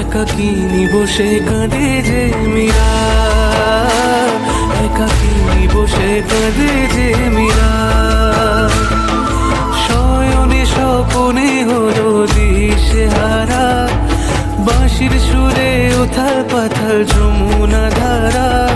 একাকিনী বসে কাঁদে যে মীরা? একাকিনী বসে কাঁদে যে মীরা? শয়নে স্বপনে হলো দিশে হারা। বাঁশির সুরে উথাল পাথাল যমুনা ধারা।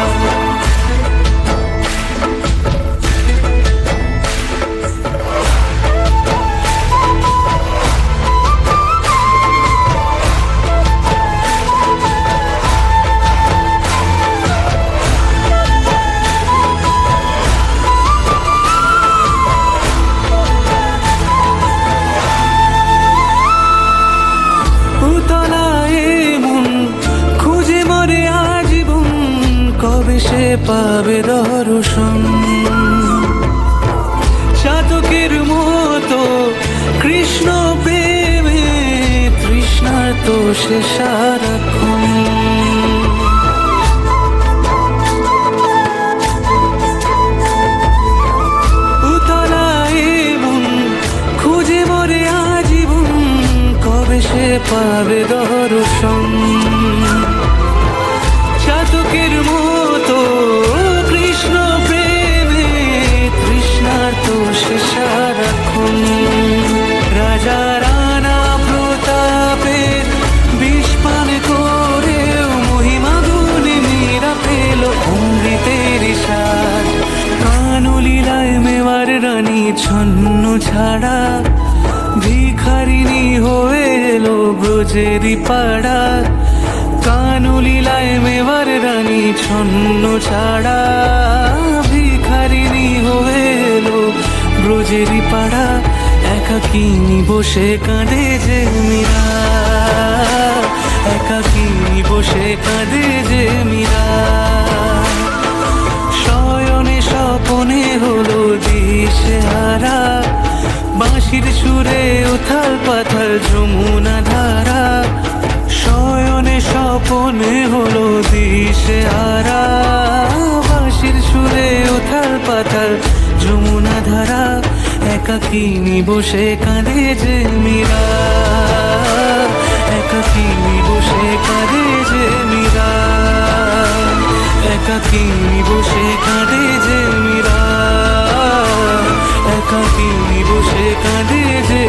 পাবে দর্শন। চাতকের মতো কৃষ্ণ প্রেমে তৃষ্ণার তো সে পাবে দর্শন? ছন্ন ছাড়া ভিখারিনী হয়ে এলো ব্রজেরই পাড়া। কানুলীলায় মেওয়ার রানী ছন্ন ছাড়া ভিখারিনী হয়ে এলো ব্রজেরই পাড়া। একাকিনী বসে কাঁদে যে মীরা? একাকিনী বসে কাঁদে যে বাঁশির সুরে উথাল পাথাল যমুনা ধারা। শয়নে স্বপনে হলো দিশে হারা বাঁশির সুরে উথাল পাথাল যমুনা ধারা। একাকিনী বসে কাঁদে যে মীরা। একাকিনী বসে কাঁদে যে মীরা। একাকিনী বসে কাঁদে একা বসে কাঁদে যে